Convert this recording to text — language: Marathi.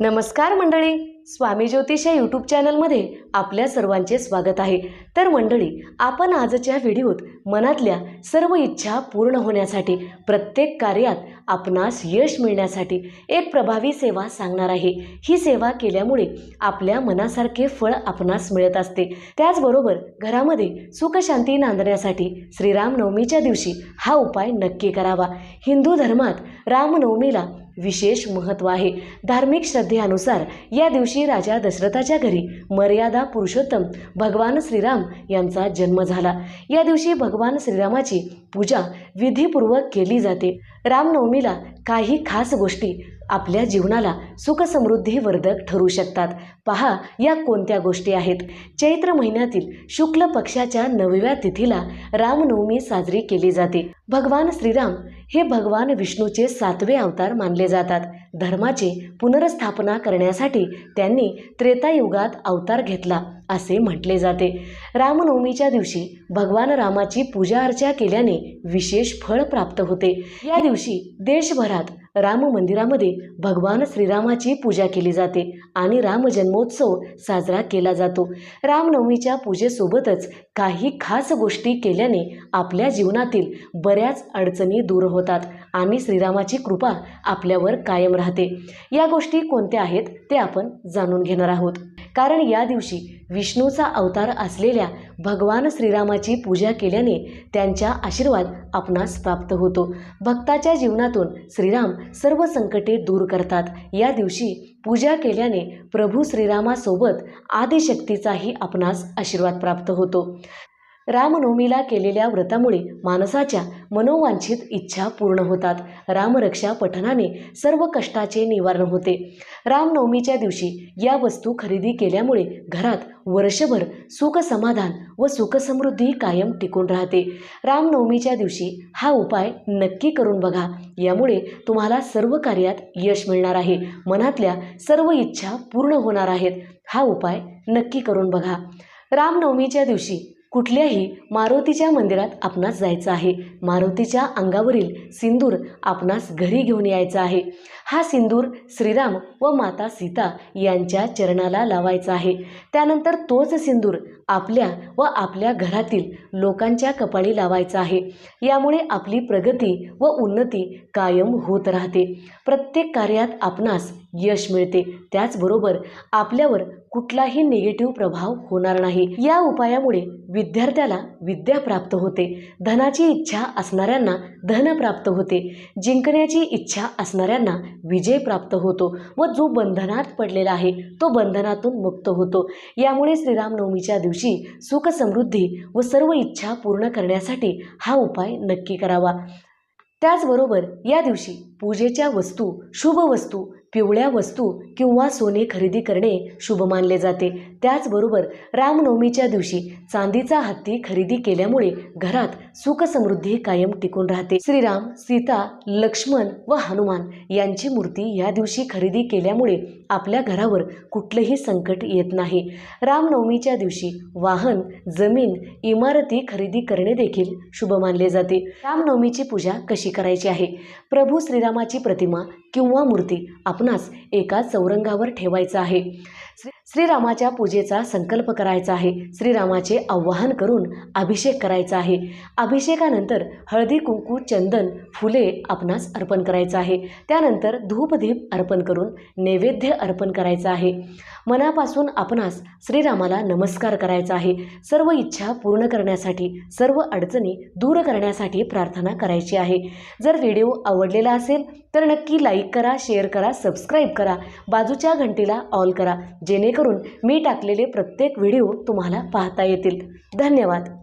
नमस्कार मंडळी स्वामी ज्योतिष या यूट्यूब चॅनलमध्ये आपल्या सर्वांचे स्वागत आहे. तर मंडळी आपण आजच्या व्हिडिओत मनातल्या सर्व इच्छा पूर्ण होण्यासाठी प्रत्येक कार्यात आपणास यश मिळण्यासाठी एक प्रभावी सेवा सांगणार आहे. ही सेवा केल्यामुळे आपल्या मनासारखे फळ आपणास मिळत असते. त्याचबरोबर घरामध्ये सुखशांती नांदण्यासाठी श्रीरामनवमीच्या दिवशी हा उपाय नक्की करावा. हिंदू धर्मात रामनवमीला विशेष महत्त्व आहे. धार्मिक श्रद्धेनुसार या दिवशी राजा दशरथाच्या घरी मर्यादा पुरुषोत्तम भगवान श्रीराम यांचा जन्म झाला. या दिवशी भगवान श्रीरामाची पूजा विधीपूर्वक केली जाते. रामनवमीला काही खास गोष्टी आपल्या जीवनाला सुखसमृद्धी वर्धक ठरू शकतात. पहा या कोणत्या गोष्टी आहेत? चैत्र महिन्यातील शुक्ल पक्षाच्या नवव्या तिथीला रामनवमी साजरी केली जाते. भगवान श्रीराम हे भगवान विष्णूचे सातवे अवतार मानले जातात. धर्माचे पुनर्स्थापना करण्यासाठी त्यांनी त्रेतायुगात अवतार घेतला असे म्हटले जाते. रामनवमीच्या दिवशी भगवान रामाची पूजा अर्चा केल्याने विशेष फळ प्राप्त होते. या दिवशी देशभरात राम मंदिरामध्ये भगवान श्रीरामाची पूजा केली जाते आणि रामजन्मोत्सव साजरा केला जातो. रामनवमीच्या पूजेसोबतच काही खास गोष्टी केल्याने आपल्या जीवनातील बऱ्याच अडचणी दूर होतात आणि श्रीरामाची कृपा आपल्यावर कायम राहते. या गोष्टी कोणत्या आहेत ते आपण जाणून घेणार आहोत. कारण या दिवशी विष्णूचा अवतार असलेल्या भगवान श्रीरामाची पूजा केल्याने त्यांच्या आशीर्वाद आपणास प्राप्त होतो. भक्ताच्या जीवनातून श्रीराम सर्व संकटे दूर करतात. या दिवशी पूजा केल्याने प्रभू श्रीरामासोबत आदिशक्तीचाही आपणास आशीर्वाद प्राप्त होतो. रामनवमीला केलेल्या व्रतामुळे माणसाच्या मनोवांछित इच्छा पूर्ण होतात. रामरक्षा पठणाने सर्व कष्टाचे निवारण होते. रामनवमीच्या दिवशी या वस्तू खरेदी केल्यामुळे घरात वर्षभर सुखसमाधान व सुखसमृद्धी कायम टिकून राहते. रामनवमीच्या दिवशी हा उपाय नक्की करून बघा. यामुळे तुम्हाला सर्व कार्यात यश मिळणार आहे. मनातल्या सर्व इच्छा पूर्ण होणार आहेत. हा उपाय नक्की करून बघा. रामनवमीच्या दिवशी कुठल्याही मारुतीच्या मंदिरात आपणास जायचं आहे. मारुतीच्या अंगावरील सिंदूर आपणास घरी घेऊन यायचा आहे. हा सिंदूर श्रीराम व माता सीता यांच्या चरणाला लावायचा आहे. त्यानंतर तोच सिंदूर आपल्या व आपल्या घरातील लोकांच्या कपाळी लावायचा आहे. यामुळे आपली प्रगती व उन्नती कायम होत राहते. प्रत्येक कार्यात आपणास यश मिळते. त्याचबरोबर आपल्यावर कुठलाही निगेटिव्ह प्रभाव होणार नाही. या उपायामुळे विद्यार्थ्याला विद्या प्राप्त होते. धनाची इच्छा असणाऱ्यांना धन प्राप्त होते. जिंकण्याची इच्छा असणाऱ्यांना विजय प्राप्त होतो. व जो बंधनात पडलेला आहे तो बंधनातून मुक्त होतो. यामुळे श्रीरामनवमीच्या दिवशी सुख समृद्धी व सर्व इच्छा पूर्ण करण्यासाठी हा उपाय नक्की करावा. त्याचबरोबर या दिवशी पूजेच्या वस्तू शुभ वस्तू पिवळ्या वस्तू किंवा सोने खरेदी करणे शुभ मानले जाते. त्याचबरोबर रामनवमीच्या दिवशी चांदीचा हत्ती खरेदी केल्यामुळे घरात सुखसमृद्धी कायम टिकून राहते. श्रीराम सीता लक्ष्मण व हनुमान यांची मूर्ती या दिवशी खरेदी केल्यामुळे आपल्या घरावर कुठलंही संकट येत नाही. रामनवमीच्या दिवशी वाहन जमीन इमारती खरेदी करणे देखील शुभ मानले जाते. रामनवमीची पूजा कशी करायची आहे? प्रभू श्रीराम श्रीरामाची प्रतिमा किंवा मूर्ती आपणास एका चौरंगावर ठेवायचं आहे. श्री श्रीरामाच्या पूजेचा संकल्प करायचा आहे. श्रीरामाचे आवाहन करून अभिषेक करायचा आहे. अभिषेकानंतर हळदी कुंकू चंदन फुले आपणास अर्पण करायचं आहे. त्यानंतर धूपदीप अर्पण करून नैवेद्य अर्पण करायचं आहे. मनापासून आपणास श्रीरामाला नमस्कार करायचा आहे. सर्व इच्छा पूर्ण करण्यासाठी सर्व अडचणी दूर करण्यासाठी प्रार्थना करायची आहे. जर व्हिडिओ आवडलेला असेल तर नक्की लाईक करा शेअर करा सबस्क्राईब करा बाजूच्या घंटीला ऑल करा जेणेकरून मी टाकलेले प्रत्येक व्हिडिओ तुम्हाला पाहता येतील. धन्यवाद.